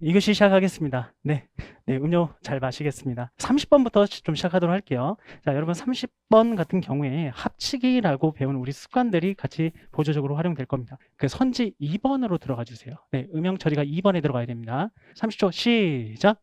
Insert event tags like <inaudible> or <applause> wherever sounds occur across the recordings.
이교시 시작하겠습니다. 네. 네, 음료 잘 마시겠습니다. 30번부터 좀 시작하도록 할게요. 자, 여러분 30번 같은 경우에 합치기라고 배운 우리 습관들이 같이 보조적으로 활용될 겁니다. 그 선지 2번으로 들어가 주세요. 네, 음영 처리가 2번에 들어가야 됩니다. 30초 시작.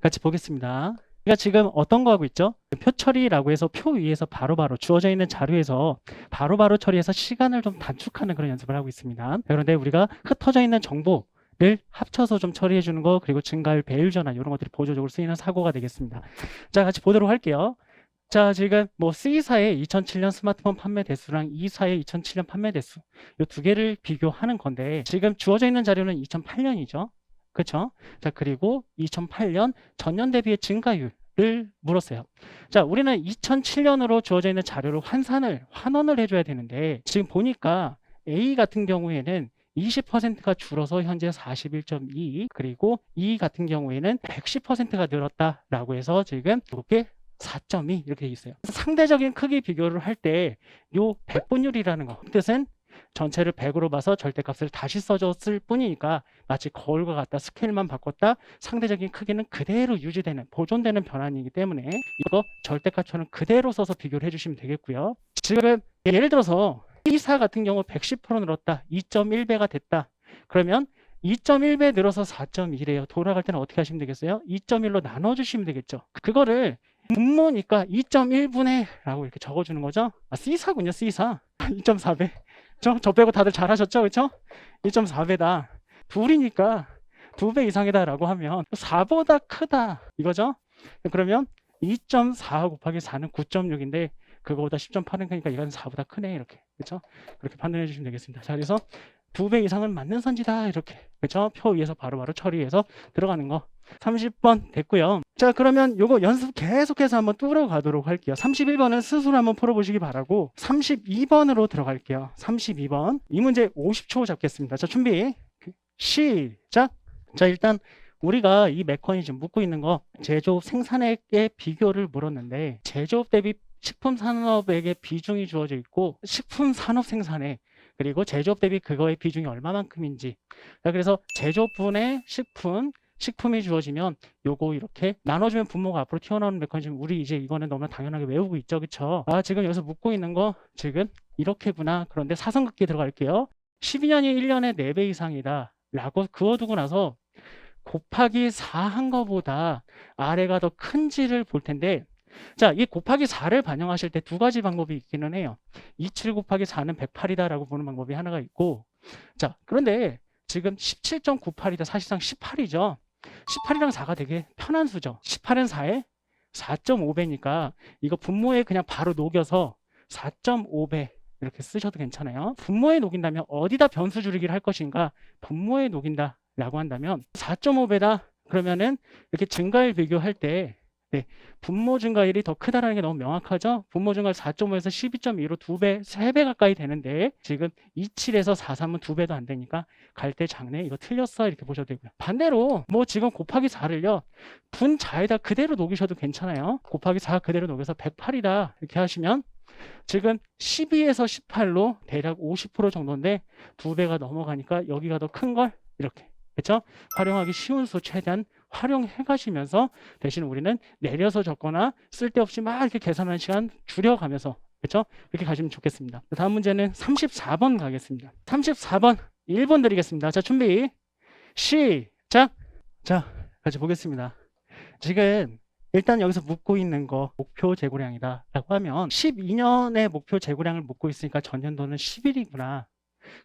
같이 보겠습니다. 우리가 지금 어떤 거 하고 있죠? 표 처리라고 해서 표 위에서 바로바로 주어져 있는 자료에서 바로 바로 처리해서 시간을 좀 단축하는 그런 연습을 하고 있습니다. 그런데 우리가 흩어져 있는 정보 를 합쳐서 좀 처리해 주는 거 그리고 증가율, 배율 전환 이런 것들이 보조적으로 쓰이는 사고가 되겠습니다. 자, 같이 보도록 할게요. 자, 지금 뭐 C사의 2007년 스마트폰 판매 대수랑 E사의 2007년 판매 대수 이 두 개를 비교하는 건데 지금 주어져 있는 자료는 2008년이죠. 그렇죠? 자, 그리고 2008년 전년 대비의 증가율을 물었어요. 자, 우리는 2007년으로 주어져 있는 자료를 환산을, 환원을 해줘야 되는데, 지금 보니까 A 같은 경우에는 20%가 줄어서 현재 41.2, 그리고 E 같은 경우에는 110%가 늘었다라고 해서 지금 이렇게 4.2 이렇게 돼 있어요. 상대적인 크기 비교를 할 때 요 백분율이라는 거, 그 뜻은 전체를 100으로 봐서 절대값을 다시 써줬을 뿐이니까 마치 거울과 같다 스케일만 바꿨다 상대적인 크기는 그대로 유지되는 보존되는 변환이기 때문에 이거 절대값처럼 그대로 써서 비교를 해주시면 되겠고요. 지금 예를 들어서 E사 같은 경우 110% 늘었다 2.1배가 됐다 그러면 2.1배 늘어서 4.1이에요. 돌아갈 때는 어떻게 하시면 되겠어요? 2.1로 나눠주시면 되겠죠. 그거를 분모니까 2.1분의 라고 이렇게 적어주는 거죠. 아, C사군요, C사. <laughs> 2.4배. 저, 저 빼고 다들 잘하셨죠? 그쵸? 2.4배다. 둘이니까 두배 이상이다 라고 하면 4보다 크다. 이거죠? 그러면 2.4 곱하기 4는 9.6인데 그거보다 10.8은 크니까 이건 4보다 크네. 이렇게. 그쵸? 그렇게 판단해 주시면 되겠습니다. 자, 그래서 두 배 이상은 맞는 선지다. 이렇게. 그쵸? 표 위에서 바로 바로 처리해서 들어가는 거. 30번 됐고요. 자, 그러면 요거 연습 계속해서 한번 뚫어 가도록 할게요. 31번은 스스로 한번 풀어 보시기 바라고 32번으로 들어갈게요. 32번. 이 문제 50초 잡겠습니다. 자, 준비. 시작. 자, 일단 우리가 이 메커니즘 묻고 있는 거 제조업 생산액의 비교를 물었는데 제조업 대비 식품 산업액의 비중이 주어져 있고 식품 산업 생산액 그리고 제조업 대비 그거의 비중이 얼마만큼인지. 자 그래서 제조업분의 식품 식품이 주어지면 요거 이렇게 나눠주면 분모가 앞으로 튀어나오는 메커니즘 우리 이제 이거는 너무 당연하게 외우고 있죠. 그쵸? 아 지금 여기서 묻고 있는 거 지금 이렇게구나. 그런데 사선긋기에 들어갈게요. 12년이 1년에 4배 이상이다. 라고 그어두고 나서 곱하기 4 한 거보다 아래가 더 큰지를 볼 텐데 자, 이 곱하기 4를 반영하실 때 두 가지 방법이 있기는 해요. 27 곱하기 4는 108이다 라고 보는 방법이 하나가 있고 자, 그런데 지금 17.98이다. 사실상 18이죠. 18이랑 4가 되게 편한 수죠. 18은 4에 4.5배니까 이거 분모에 그냥 바로 녹여서 4.5배 이렇게 쓰셔도 괜찮아요. 분모에 녹인다면 어디다 변수 줄이기를 할 것인가? 분모에 녹인다 라고 한다면 4.5배다 그러면은 이렇게 증가율 비교할 때 네, 분모 증가율이 더 크다라는 게 너무 명확하죠? 분모 증가율 4.5에서 12.2로 2배, 3배 가까이 되는데 지금 27에서 43은 2배도 안 되니까 갈때 작네. 이거 틀렸어. 이렇게 보셔도 되고요. 반대로 뭐 지금 곱하기 4를요. 분자에다 그대로 녹이셔도 괜찮아요. 곱하기 4 그대로 녹여서 108이다. 이렇게 하시면 지금 12에서 18로 대략 50% 정도인데 2배가 넘어가니까 여기가 더 큰 걸 이렇게 그렇죠? 활용하기 쉬운 수 최대한 활용해 가시면서 대신 우리는 내려서 적거나 쓸데없이 막 이렇게 계산하는 시간 줄여가면서 그렇죠? 이렇게 가시면 좋겠습니다. 다음 문제는 34번 가겠습니다. 34번 1번 드리겠습니다. 자, 준비. 시작. 자, 같이 보겠습니다. 지금 일단 여기서 묻고 있는 거 목표 재고량이다 라고 하면 12년의 목표 재고량을 묻고 있으니까 전년도는 10일이구나.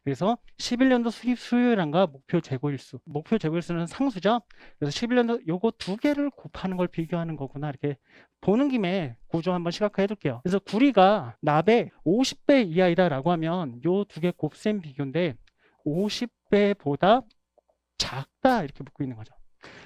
그래서 11년도 수입 수요량과 목표 재고일수. 목표 재고일수는 상수죠. 그래서 11년도 요거 두 개를 곱하는 걸 비교하는 거구나. 이렇게 보는 김에 구조 한번 시각화 해 둘게요. 그래서 구리가 납의 50배 이하이다라고 하면 요 두 개 곱셈 비교인데 50배보다 작다 이렇게 묻고 있는 거죠.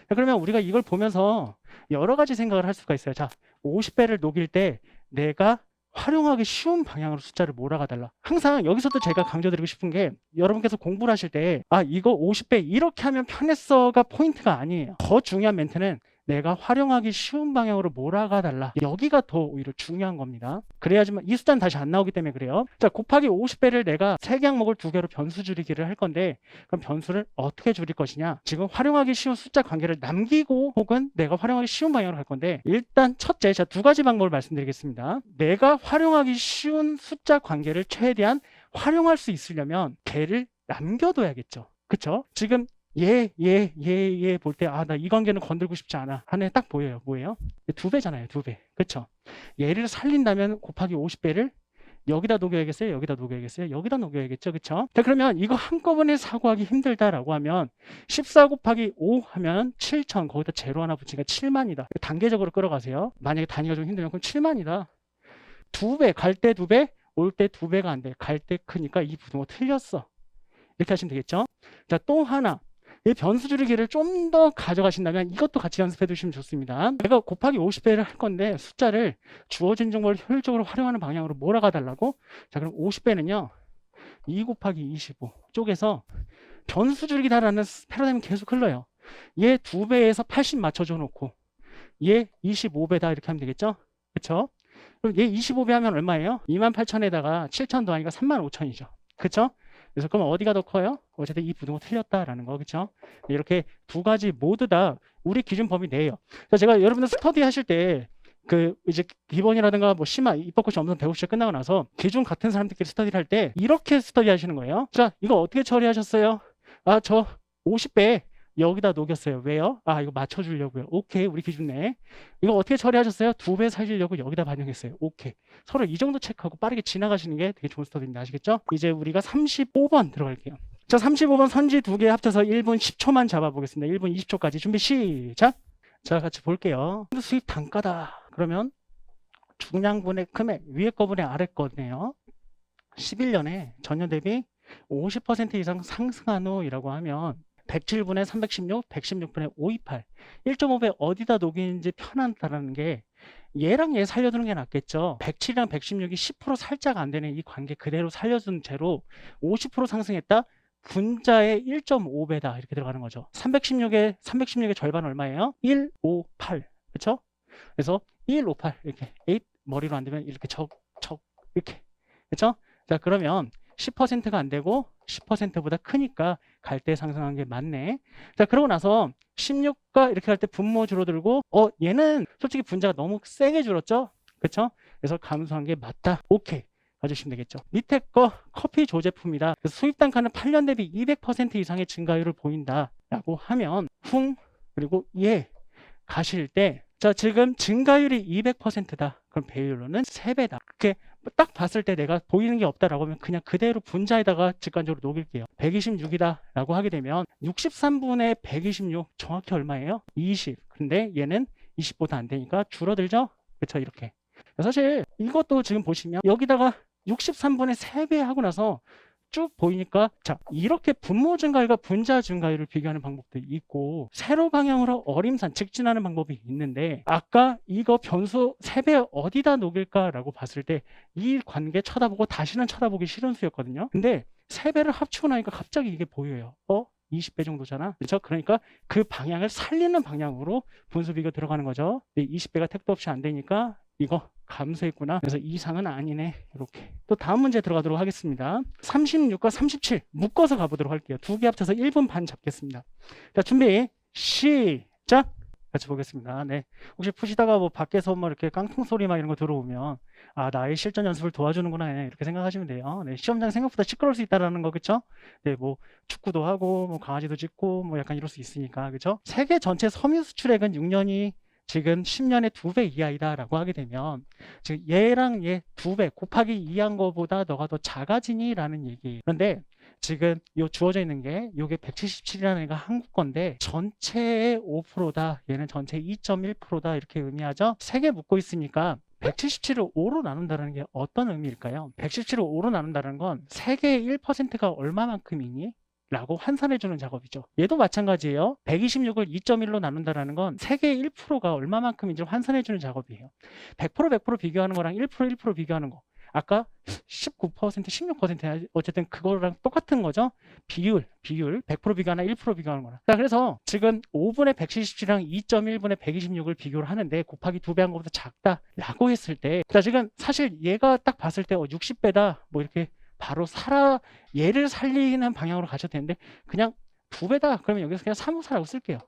자, 그러면 우리가 이걸 보면서 여러 가지 생각을 할 수가 있어요. 자, 50배를 녹일 때 내가 활용하기 쉬운 방향으로 숫자를 몰아가 달라. 항상 여기서도 제가 강조드리고 싶은 게 여러분께서 공부를 하실 때 아, 이거 50배 이렇게 하면 편했어가 포인트가 아니에요. 더 중요한 멘트는 내가 활용하기 쉬운 방향으로 몰아가 달라. 여기가 더 오히려 중요한 겁니다. 그래야지만 이 숫자는 다시 안 나오기 때문에 그래요. 자, 곱하기 50배를 내가 세 개 항목을 두 개로 변수 줄이기를 할 건데 그럼 변수를 어떻게 줄일 것이냐? 지금 활용하기 쉬운 숫자 관계를 남기고 혹은 내가 활용하기 쉬운 방향으로 할 건데 일단 첫째, 자, 두 가지 방법을 말씀드리겠습니다. 내가 활용하기 쉬운 숫자 관계를 최대한 활용할 수 있으려면 걔를 남겨둬야겠죠. 그쵸? 지금 얘, 얘, 얘, 얘 볼 때, 아, 나 이 관계는 건들고 싶지 않아. 하는 애딱 보여요. 뭐예요? 두 배잖아요. 두 배. 그쵸? 얘를 살린다면 곱하기 50배를 여기다 녹여야겠어요? 여기다 녹여야겠어요? 여기다 녹여야겠죠? 그쵸? 자, 그러면 이거 한꺼번에 사고하기 힘들다라고 하면 14 곱하기 5 하면 7천, 거기다 제로 하나 붙이니까 7만이다. 단계적으로 끌어가세요. 만약에 단위가 좀 힘들면 그럼 7만이다. 두 배, 갈 때 두 배, 올 때 두 배가 안 돼. 갈 때 크니까 이 부등호 틀렸어. 이렇게 하시면 되겠죠? 자, 또 하나. 이 변수 줄이기를 좀더 가져가신다면 이것도 같이 연습해 두시면 좋습니다. 내가 곱하기 50배를 할 건데 숫자를 주어진 정보를 효율적으로 활용하는 방향으로 몰아가 달라고? 자, 그럼 50배는요. 2 곱하기 25 쪽에서 변수 줄이기다라는 패러다임이 계속 흘러요. 얘 2배에서 80 맞춰줘 놓고 얘 25배다 이렇게 하면 되겠죠? 그쵸? 그럼 얘 25배 하면 얼마예요? 28,000에다가 7,000 더하니까 35,000이죠. 그쵸? 그래서 그럼 어디가 더 커요? 어쨌든 이 부등호 틀렸다라는 거, 그쵸? 이렇게 두 가지 모두 다 우리 기준 범위 내에요. 그래서 제가 여러분들 스터디 하실 때 그 이제 기본이라든가 뭐 심화 입법고시 엄선 배우시 끝나고 나서 기준 같은 사람들끼리 스터디를 할 때 이렇게 스터디 하시는 거예요. 자, 이거 어떻게 처리하셨어요? 아, 저 50배 여기다 녹였어요. 왜요? 아, 이거 맞춰주려고요. 오케이, 우리 기준 내. 이거 어떻게 처리하셨어요? 두 배 살리려고 여기다 반영했어요. 오케이. 서로 이 정도 체크하고 빠르게 지나가시는 게 되게 좋은 스터디입니다. 아시겠죠? 이제 우리가 35번 들어갈게요. 자, 35번 선지 두 개 합쳐서 1분 10초만 잡아보겠습니다. 1분 20초까지 준비 시작! 자, 같이 볼게요. 수입 단가다. 그러면 중량분의 금액, 위에 거분의 아래 거네요. 11년에 전년 대비 50% 이상 상승한 후이라고 하면 107분의 316, 116분의 528. 1.5배 어디다 녹이는지 편하다는 게 얘랑 얘 살려두는 게 낫겠죠. 107이랑 116이 10% 살짝 안 되는 이 관계 그대로 살려둔 채로 50% 상승했다? 분자의 1.5배다. 이렇게 들어가는 거죠. 316의, 316의 절반 얼마예요? 158. 그쵸? 그래서 158. 이렇게 8 머리로 안 되면 이렇게 적, 적, 이렇게. 그쵸? 자, 그러면 10%가 안 되고 10%보다 크니까 갈 때 상승한 게 맞네. 자, 그러고 나서 16가 이렇게 갈 때 분모 줄어들고, 어, 얘는 솔직히 분자가 너무 세게 줄었죠? 그쵸? 그래서 감소한 게 맞다. 오케이. 가주시면 되겠죠. 밑에 거 커피 조제품이다. 그래서 수입 단가는 8년 대비 200% 이상의 증가율을 보인다. 라고 하면, 쿵, 그리고 얘 가실 때, 자, 지금 증가율이 200%다. 그럼 배율로는 3배다. 그렇게 딱 봤을 때 내가 보이는 게 없다라고 하면 그냥 그대로 분자에다가 직관적으로 녹일게요. 126이다 라고 하게 되면 63분의 126 정확히 얼마예요? 20. 근데 얘는 20보다 안 되니까 줄어들죠? 그쵸 이렇게. 사실 이것도 지금 보시면 여기다가 63분의 3배 하고 나서 쭉 보이니까 자 이렇게 분모 증가율과 분자 증가율을 비교하는 방법도 있고 세로 방향으로 어림산 직진하는 방법이 있는데 아까 이거 변수 3배 어디다 녹일까라고 봤을 때 이 관계 쳐다보고 다시는 쳐다보기 싫은 수였거든요 근데 3배를 합치고 나니까 갑자기 이게 보여요 어? 20배 정도잖아. 그렇죠? 그러니까 그 방향을 살리는 방향으로 분수 비교 들어가는 거죠. 20배가 택도 없이 안 되니까 이거 감소했구나. 그래서 이상은 아니네. 이렇게. 또 다음 문제 들어가도록 하겠습니다. 36과 37 묶어서 가보도록 할게요. 두 개 합쳐서 1분 반 잡겠습니다. 자, 준비 시작. 같이 보겠습니다. 네. 혹시 푸시다가 뭐 밖에서 뭐 이렇게 깡통 소리 막 이런 거 들어오면 아, 나의 실전 연습을 도와주는구나. 이렇게 생각하시면 돼요. 네. 시험장 생각보다 시끄러울 수 있다라는 거, 그쵸? 네, 뭐 축구도 하고 뭐 강아지도 짖고 뭐 약간 이럴 수 있으니까. 그쵸? 세계 전체 섬유 수출액은 6년이 지금 10년에 두 배 이하이다라고 하게 되면 지금 얘랑 얘 두 배 곱하기 2한 거보다 너가 더 작아지니라는 얘기예요. 그런데 지금 요 주어져 있는 게 요게 177이라는 애가 한국 건데 전체의 5%다. 얘는 전체 2.1%다. 이렇게 의미하죠. 세 개 묶고 있으니까 177을 5로 나눈다는 게 어떤 의미일까요? 177을 5로 나눈다는 건 세개의 1%가 얼마만큼이니? 라고 환산해주는 작업이죠. 얘도 마찬가지예요. 126을 2.1로 나눈다는 건 세개의 1%가 얼마만큼인지 환산해주는 작업이에요. 100% 100% 비교하는 거랑 1% 1% 비교하는 거. 아까 19%, 16% 어쨌든 그거랑 똑같은 거죠. 비율, 비율 100% 비교하나 1% 비교하는 거나. 자, 그래서 지금 5분의 177이랑 2.1분의 126을 비교를 하는데 곱하기 2배 한 것보다 작다라고 했을 때, 자, 지금 사실 얘가 딱 봤을 때 60배다 뭐 이렇게 바로 살아 얘를 살리는 방향으로 가셔도 되는데 그냥 두 배다 그러면 여기서 그냥 354라고 쓸게요.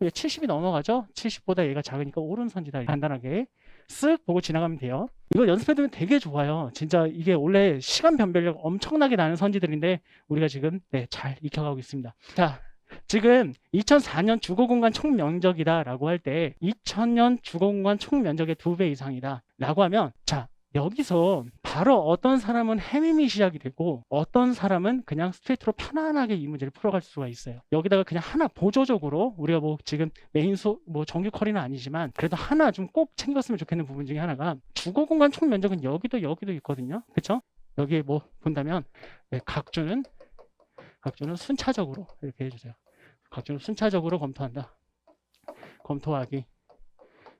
70이 넘어가죠? 70보다 얘가 작으니까 오른선지다. 간단하게 쓱 보고 지나가면 돼요. 이거 연습해두면 되게 좋아요. 진짜 이게 원래 시간 변별력 엄청나게 나는 선지들인데 우리가 지금 네, 잘 익혀가고 있습니다. 자, 지금 2004년 주거공간 총 면적이다라고 할 때 2000년 주거공간 총 면적의 두 배 이상이다라고 하면 자 여기서 바로 어떤 사람은 헤매미 시작이 되고 어떤 사람은 그냥 스트레이트로 편안하게 이 문제를 풀어갈 수가 있어요. 여기다가 그냥 하나 보조적으로 우리가 뭐 지금 메인 소, 뭐 정규 컬리는 아니지만 그래도 하나 좀 꼭 챙겼으면 좋겠는 부분 중에 하나가 주거 공간 총 면적은 여기도 여기도 있거든요. 그렇죠? 여기에 뭐 본다면 네, 각주는 각주는 순차적으로 이렇게 해주세요. 각주는 순차적으로 검토한다. 검토하기.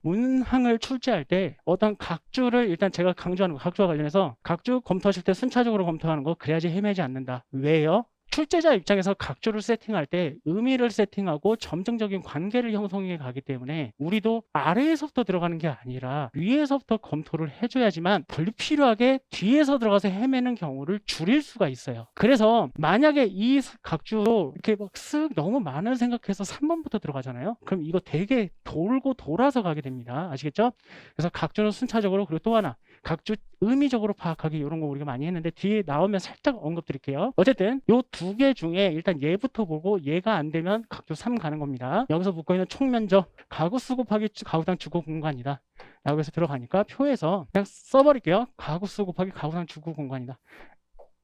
문항을 출제할 때 어떤 각주를 일단 제가 강조하는 거 각주와 관련해서 각주 검토하실 때 순차적으로 검토하는 거 그래야지 헤매지 않는다. 왜요? 출제자 입장에서 각주를 세팅할 때 의미를 세팅하고 점증적인 관계를 형성해 가기 때문에 우리도 아래에서부터 들어가는 게 아니라 위에서부터 검토를 해줘야지만 불필요하게 뒤에서 들어가서 헤매는 경우를 줄일 수가 있어요. 그래서 만약에 이 각주로 이렇게 막 쓱 너무 많은 생각해서 3번부터 들어가잖아요. 그럼 이거 되게 돌고 돌아서 가게 됩니다. 아시겠죠? 그래서 각주는 순차적으로 그리고 또 하나 각주 의미적으로 파악하기 이런 거 우리가 많이 했는데 뒤에 나오면 살짝 언급 드릴게요. 어쨌든 요 두 개 중에 일단 얘부터 보고 얘가 안 되면 각주 3 가는 겁니다. 여기서 붙고 있는 총면적 가구 수 곱하기 가구당 주거 공간이다. 라고 해서 들어가니까 표에서 그냥 써버릴게요. 가구 수 곱하기 가구당 주거 공간이다.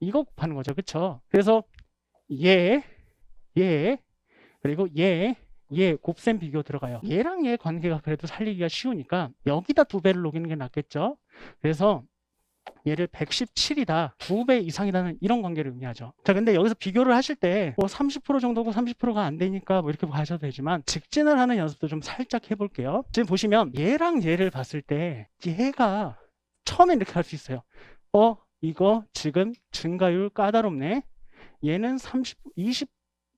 이거 곱하는 거죠. 그쵸? 그래서 얘, 얘, 그리고 얘, 얘 곱셈 비교 들어가요. 얘랑 얘 관계가 그래도 살리기가 쉬우니까 여기다 두 배를 녹이는 게 낫겠죠. 그래서 얘를 117이다, 두 배 이상이라는 이런 관계를 의미하죠. 자, 근데 여기서 비교를 하실 때 뭐 30% 정도고 30%가 안 되니까 뭐 이렇게 하셔도 되지만 직진을 하는 연습도 좀 살짝 해볼게요. 지금 보시면 얘랑 얘를 봤을 때 얘가 처음에 이렇게 할 수 있어요. 어, 이거 지금 증가율 까다롭네. 얘는 30, 20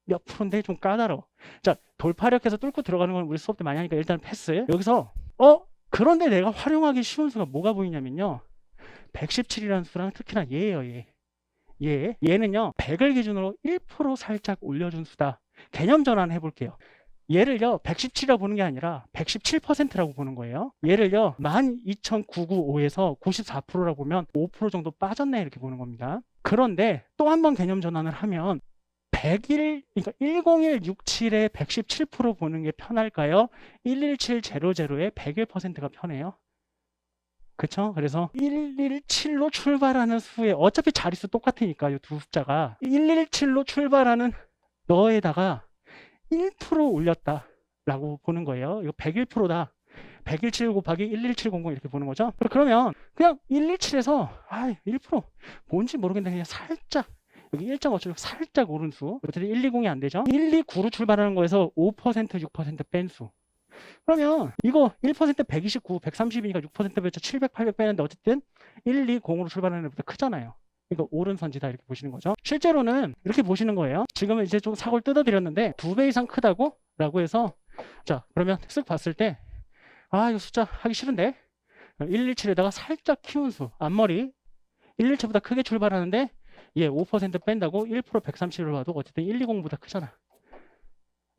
몇 프로인데 좀 까다로워. 자, 돌파력해서 뚫고 들어가는 건 우리 수업 때 많이 하니까 일단 패스. 여기서 어? 그런데 내가 활용하기 쉬운 수가 뭐가 보이냐면요. 117이라는 수랑 특히나 얘예요, 얘. 얘. 얘는요, 100을 기준으로 1% 살짝 올려준 수다. 개념 전환 해볼게요. 얘를요, 117이라고 보는 게 아니라 117%라고 보는 거예요. 얘를요, 12,995에서 94%라고 보면 5% 정도 빠졌네, 이렇게 보는 겁니다. 그런데 또 한 번 개념 전환을 하면 101, 그러니까 10167에 117% 보는 게 편할까요? 11700에 101%가 편해요. 그쵸? 그래서 117로 출발하는 수에 어차피 자릿수 똑같으니까 이 두 숫자가 117로 출발하는 너에다가 1% 올렸다 라고 보는 거예요. 이거 101%다. 117 곱하기 11700 이렇게 보는 거죠. 그러면 그냥 117에서 아, 1% 뭔지 모르겠는데 그냥 살짝 여기 1.5초 살짝 오른 수. 어쨌든 120이 안 되죠. 129로 출발하는 거에서 5% 6%뺀 수. 그러면 이거 1% 129, 130이니까 6% 빼죠. 700, 800 빼는데 어쨌든 120으로 출발하는 것보다 크잖아요. 이거 오른선지다 이렇게 보시는 거죠. 실제로는 이렇게 보시는 거예요. 지금은 이제 좀 사고를 뜯어드렸는데 두 배 이상 크다고? 라고 해서 자 그러면 쓱 봤을 때 아 이거 숫자 하기 싫은데 117에다가 살짝 키운 수 앞머리 117보다 크게 출발하는데 얘5% 뺀다고 1% 130을 봐도 어쨌든 120보다 크잖아.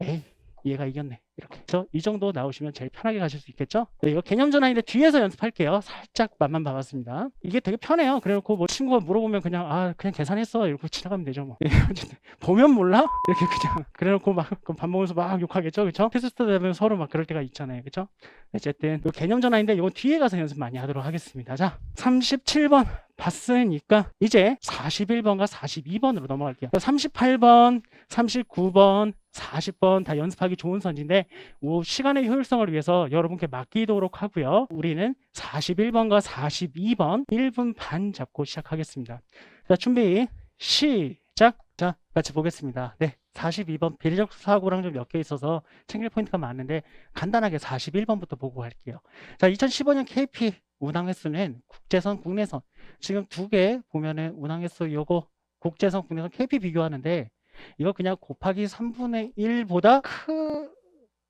에이 얘가 이겼네. 이렇게. 그래서 이 정도 나오시면 제일 편하게 가실 수 있겠죠? 네, 이거 개념 전환인데 뒤에서 연습할게요. 살짝 맛만 봐봤습니다. 이게 되게 편해요. 그래놓고 뭐 친구가 물어보면 그냥 아 그냥 계산했어 이러고 지나가면 되죠 뭐. <laughs> 예, 어쨌든 보면 몰라? 이렇게 그냥 <laughs> 그래놓고 막 밥 먹으면서 막 욕하겠죠, 그렇죠? 테스트 되면 서로 막 그럴 때가 있잖아요, 그렇죠? 어쨌든 이 개념 전환인데 이건 뒤에 가서 연습 많이 하도록 하겠습니다. 자, 37번 봤으니까 이제 41번과 42번으로 넘어갈게요. 38번, 39번, 40번 다 연습하기 좋은 선지인데 뭐 시간의 효율성을 위해서 여러분께 맡기도록 하고요. 우리는 41번과 42번 1분 반 잡고 시작하겠습니다. 자, 준비 시작. 자, 같이 보겠습니다. 네. 42번 비례적 사고랑 좀 엮여 있어서 챙길 포인트가 많은데 간단하게 41번부터 보고 갈게요. 자, 2015년 KP 운항 횟수는 국제선, 국내선 지금 두 개 보면은 운항 횟수 요거 국제선, 국내선 KP 비교하는데 이거 그냥 곱하기 3분의 1보다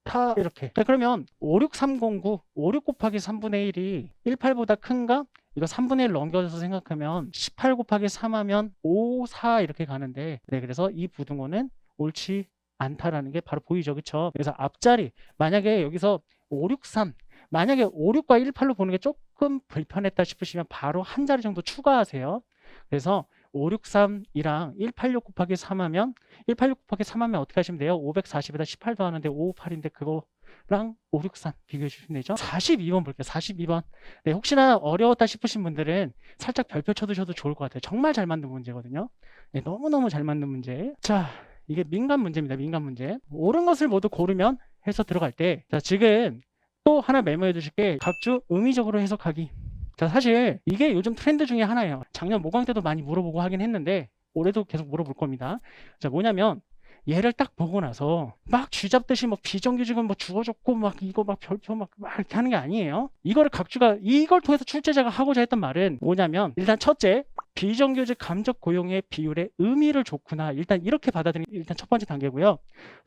크다 이렇게. 자, 그러면 56309 56 곱하기 3분의 1이 18보다 큰가? 이거 3분의 1 넘겨서 생각하면 18 곱하기 3 하면 5, 4 이렇게 가는데 네, 그래서 이 부등호는 옳지 않다라는 게 바로 보이죠. 그쵸? 그래서 앞자리 만약에 여기서 563 만약에 56과 18로 보는 게 조금 불편했다 싶으시면 바로 한 자리 정도 추가하세요. 그래서 563이랑 186 곱하기 3 하면 186 곱하기 3 하면 어떻게 하시면 돼요? 540에다 18 더하는데 558인데 그거랑 563 비교해 주시면 되죠. 42번 볼게요. 42번. 네, 혹시나 어려웠다 싶으신 분들은 살짝 별표 쳐두셔도 좋을 것 같아요. 정말 잘 만든 문제거든요. 네, 너무너무 잘 만든 문제. 자, 이게 민간 문제입니다. 민간 문제. 옳은 것을 모두 고르면 해서 들어갈 때, 자, 지금 또 하나 메모해 두실 게 각주 의미적으로 해석하기. 자, 사실 이게 요즘 트렌드 중에 하나예요. 작년 모강 때도 많이 물어보고 하긴 했는데 올해도 계속 물어볼 겁니다. 자, 뭐냐면 얘를 딱 보고 나서 막 쥐잡듯이 뭐 비정규직은 뭐 주어졌고 막 이거 막 별표 막, 막 이렇게 하는 게 아니에요. 이거를 각주가 이걸 통해서 출제자가 하고자 했던 말은 뭐냐면 일단 첫째 비정규직 감적 고용의 비율에 의미를 줬구나. 일단 이렇게 받아들이는 게 일단 첫 번째 단계고요.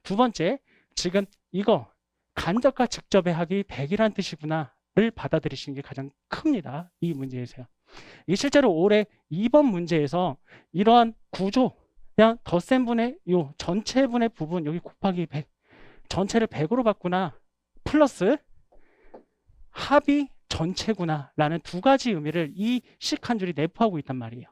두 번째 지금 이거 간접과 직접의 학이 100이란 뜻이구나를 받아들이시는 게 가장 큽니다. 이 문제에서요. 이게 실제로 올해 2번 문제에서 이러한 구조 그냥 덧셈 분의 요 전체 분의 부분 여기 곱하기 100 전체를 100으로 바꾸나 플러스 합이 전체구나 라는 두 가지 의미를 이 식 한 줄이 내포하고 있단 말이에요.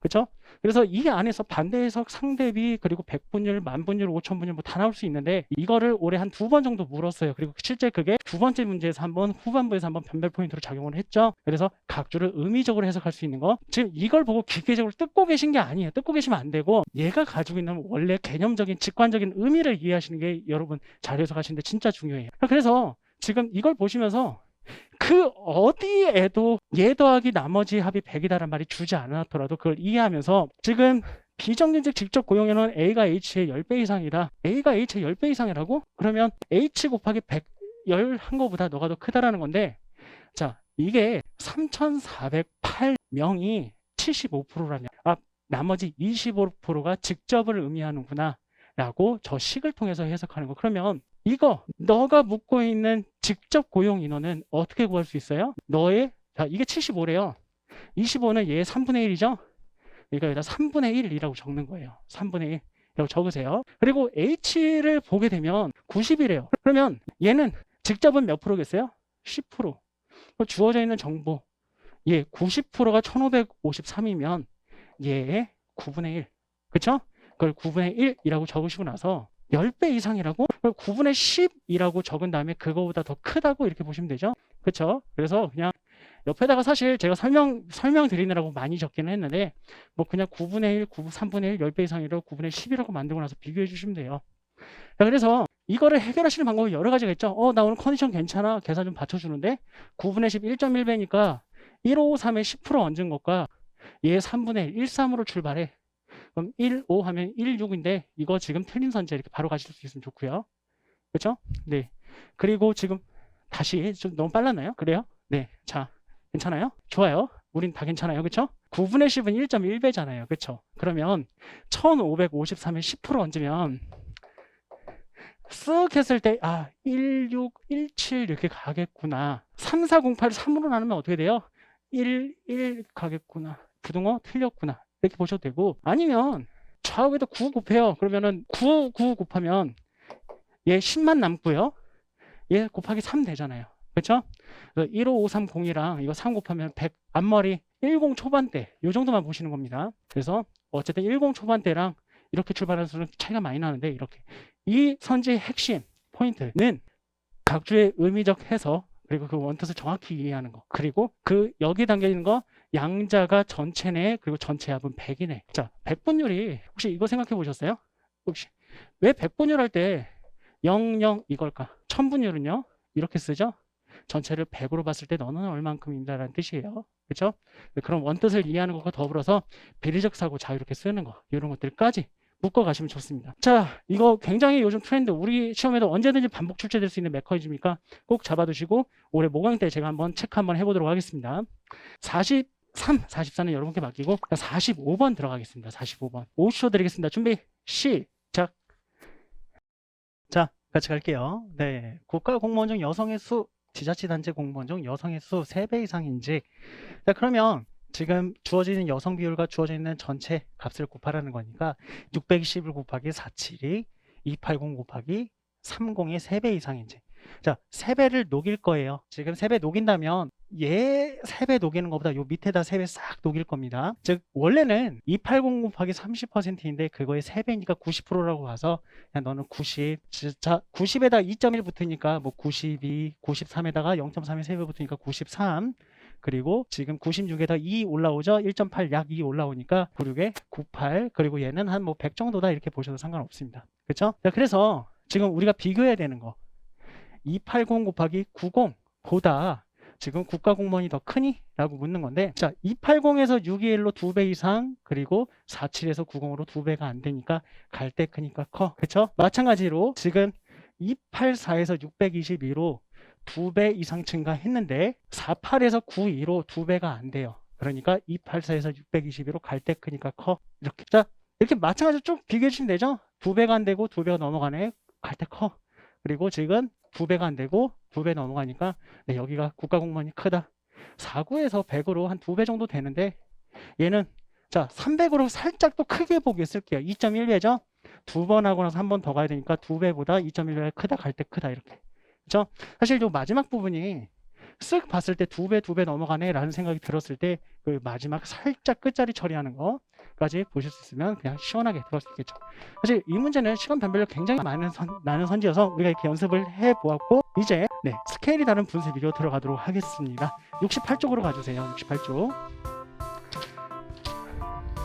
그렇죠? 그래서 이 안에서 반대 해석, 상대비, 그리고 백분율, 만분율, 오천분율 뭐 다 나올 수 있는데 이거를 올해 한 두 번 정도 물었어요. 그리고 실제 그게 두 번째 문제에서 한 번, 후반부에서 한 번 변별 포인트로 작용을 했죠. 그래서 각주를 의미적으로 해석할 수 있는 거. 지금 이걸 보고 기계적으로 뜯고 계신 게 아니에요. 뜯고 계시면 안 되고 얘가 가지고 있는 원래 개념적인 직관적인 의미를 이해하시는 게 여러분 잘 해석하시는데 진짜 중요해요. 그래서 지금 이걸 보시면서 그 어디에도 얘 더하기 나머지 합이 100이다란 말이 주지 않았더라도 그걸 이해하면서 지금 비정규직 직접 고용에는 A가 H의 10배 이상이다. A가 H의 10배 이상이라고? 그러면 H 곱하기 100, 10한 거보다 너가 더 크다라는 건데 자, 이게 3,408명이 75%라냐. 아, 나머지 25%가 직접을 의미하는구나. 라고 저 식을 통해서 해석하는 거. 그러면 이거 너가 묻고 있는 직접 고용 인원은 어떻게 구할 수 있어요? 너의 자 이게 75래요. 25는 얘의 3분의 1이죠. 그러니까 여기다 3분의 1이라고 적는 거예요. 3분의 1이라고 적으세요. 그리고 H를 보게 되면 90이래요. 그러면 얘는 직접은 몇 프로겠어요? 10%. 주어져 있는 정보 얘 90%가 1553이면 얘의 9분의 1. 그쵸? 그걸 9분의 1이라고 적으시고 나서 10배 이상이라고? 그걸 9분의 10이라고 적은 다음에 그거보다 더 크다고 이렇게 보시면 되죠. 그렇죠? 그래서 그냥 옆에다가 사실 제가 설명 설명 드리느라고 많이 적기는 했는데 뭐 그냥 9분의 1, 9, 3분의 1, 10배 이상이라고 9분의 10이라고 만들고 나서 비교해 주시면 돼요. 자, 그래서 이거를 해결하시는 방법이 여러 가지가 있죠. 어, 나 오늘 컨디션 괜찮아. 계산 좀 받쳐주는데 9분의 10 1.1배니까 1553에 10% 얹은 것과 얘 3분의 1, 13으로 출발해. 그럼 1, 5 하면 1, 6인데 이거 지금 틀린 선제 이렇게 바로 가실 수 있으면 좋고요. 그렇죠? 네. 그리고 지금 다시 좀 너무 빨랐나요? 그래요? 네. 자, 괜찮아요? 좋아요. 우린 다 괜찮아요. 그렇죠? 9분의 10은 1.1배잖아요. 그렇죠? 그러면 1553에 10% 얹으면 쓱 했을 때, 아, 16, 17 이렇게 가겠구나. 3408 3으로 나누면 어떻게 돼요? 1, 1 가겠구나. 부등호 틀렸구나. 이렇게 보셔도 되고, 아니면 좌우에다 9 곱해요. 그러면은 9, 9 곱하면 얘 10만 남고요. 얘 곱하기 3 되잖아요. 그렇죠? 15530이랑 이거 3 곱하면 100 앞머리 10 초반대 요 정도만 보시는 겁니다. 그래서 어쨌든 10 초반대랑 이렇게 출발하는 수는 차이가 많이 나는데 이렇게 이 선지의 핵심 포인트는 각주의 의미적 해석 그리고 그 원뜻을 정확히 이해하는 거 그리고 그 여기 담겨 있는 거 양자가 전체네 그리고 전체 합은 100이네 자 백분율이 혹시 이거 생각해 보셨어요? 혹시 왜 백분율 할 때 00 이걸까? 천분율은요 이렇게 쓰죠 전체를 100으로 봤을 때 너는 얼만큼입니다라는 뜻이에요 그렇죠? 그런 원뜻을 이해하는 것과 더불어서 비례적 사고 자유롭게 쓰는 거 이런 것들까지 묶어 가시면 좋습니다. 자, 이거 굉장히 요즘 트렌드 우리 시험에도 언제든지 반복 출제될 수 있는 메커니즘이니까 꼭 잡아두시고 올해 모강 때 제가 한번 체크 한번 해보도록 하겠습니다. 43, 44는 여러분께 맡기고 45번 들어가겠습니다. 45번. 50초 드리겠습니다. 준비 시작. 자, 같이 갈게요. 네, 국가 공무원 중 여성의 수 지자체 단체 공무원 중 여성의 수 3배 이상인지 자 그러면 지금 주어지는 여성 비율과 주어져 있는 전체 값을 곱하라는 거니까 620을 곱하기 472 280 곱하기 30의 3배 이상인지 자 3배를 녹일 거예요 지금 3배 녹인다면 얘 3배 녹이는 것보다 요 밑에다 3배 싹 녹일 겁니다 즉 원래는 280 곱하기 30%인데 그거의 3배니까 90%라고 봐서 그냥 너는 90 자 90에다 2.1 붙으니까 뭐 92, 93에다가 0.3의 3배 붙으니까 93 그리고 지금 96에다 2 올라오죠. 1.8 약 2 올라오니까 96에 98 그리고 얘는 한 뭐 100 정도다 이렇게 보셔도 상관없습니다. 그렇죠? 자, 그래서 지금 우리가 비교해야 되는 거280 곱하기 90보다 지금 국가 공무원이 더 크니? 라고 묻는 건데 자 280에서 621로 2배 이상 그리고 47에서 90으로 2배가 안 되니까 갈 때 크니까 커 그쵸? 마찬가지로 지금 284에서 622로 2배 이상 증가했는데 48에서 92로 2배가 안 돼요. 그러니까 284에서 622로 갈 때 크니까 커. 이렇게. 자, 이렇게 마찬가지로 좀 비교해 주시면 되죠? 2배가 안 되고 2배가 넘어가네. 갈 때 커. 그리고 지금 2배가 안 되고 2배 넘어가니까 네, 여기가 국가 공무원이 크다. 49에서 100으로 한 2배 정도 되는데 얘는 자, 300으로 살짝 또 크게 보기 쓸게요. 2.1배죠? 두 번 하고 나서 한 번 더 가야 되니까 2배보다 2.1배가 크다 갈 때 크다 이렇게. 그렇죠? 사실 요 마지막 부분이 쓱 봤을 때 두 배, 두 배 넘어가네 라는 생각이 들었을 때 그 마지막 살짝 끝자리 처리하는 거까지 보실 수 있으면 그냥 시원하게 들을 수 있겠죠. 사실 이 문제는 시간 변별력 굉장히 많은 선, 나는 선지여서 우리가 이렇게 연습을 해 보았고 이제 네, 스케일이 다른 분쇄 비교 들어가도록 하겠습니다. 68쪽으로 가주세요. 68쪽.